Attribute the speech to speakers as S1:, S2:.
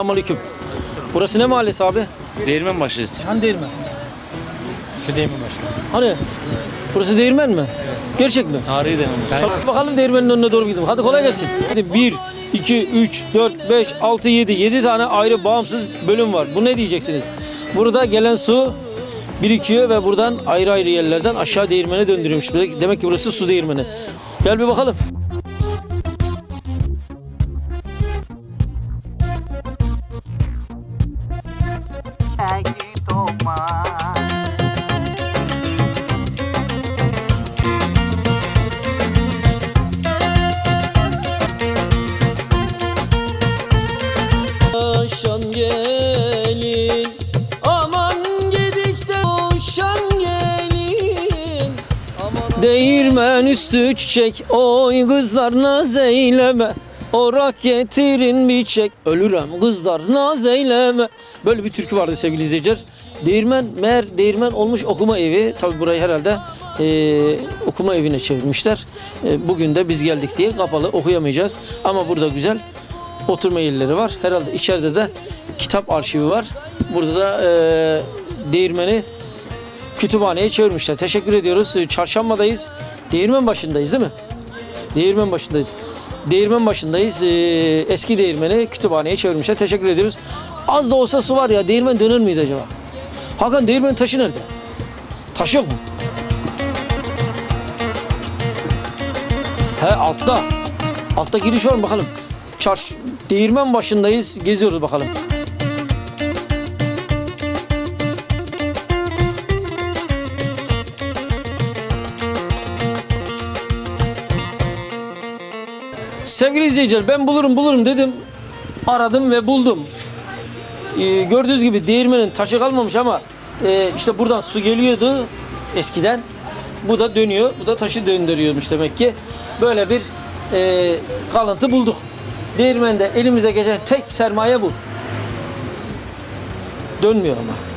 S1: Selamünaleyküm. Burası ne mahallesi abi?
S2: Değirmen başı.
S1: Hani değirmen?
S2: Şu değirmen başı.
S1: Hani? Burası değirmen mi? Gerçek mi?
S2: Tarihi değirmen başı.
S1: Çabuk bakalım değirmenin önüne doğru gidelim. Hadi kolay gelsin. Hadi 1, 2, 3, 4, 5, 6, 7. 7 tane ayrı bağımsız bölüm var. Bu ne diyeceksiniz? Burada gelen su birikiyor ve buradan ayrı ayrı yerlerden aşağı değirmene döndürüyormuş. Demek ki burası su değirmeni. Gel bir bakalım. Aşan gelin aman gedikte uşan gelin. Değirmen üstü çiçek oy kızlar naz eyleme Orak getirin bir çek Ölürem kızlar naz eyleme Böyle bir türkü vardı sevgili izleyiciler Değirmen meğer değirmen olmuş okuma evi Tabi burayı herhalde eee, okuma evine çevirmişler E, Bugün de biz geldik diye kapalı okuyamayacağız Ama burada güzel oturma yerleri var. Herhalde içeride de kitap arşivi var. Burada da e, değirmeni kütüphaneye çevirmişler. Teşekkür ediyoruz. E, Çarşambadayız. Değirmen başındayız değil mi? Değirmen başındayız. Değirmen başındayız. E, eski değirmeni kütüphaneye çevirmişler. Teşekkür ediyoruz. Az da olsa su var ya. Değirmen dönür müydü acaba? Hakan değirmenin taşı nerede? Taş yok mu? He altta. Altta giriş var mı bakalım. Çarş değirmen başındayız. Geziyoruz bakalım. Sevgili izleyiciler ben bulurum bulurum dedim. Aradım ve buldum. Ee, gördüğünüz gibi değirmenin taşı kalmamış ama e, işte buradan su geliyordu eskiden. Bu da dönüyor. Bu da taşı döndürüyormuş demek ki. Böyle bir e, kalıntı bulduk. Değirmende elimize geçen tek sermaye bu. Dönmüyor ama.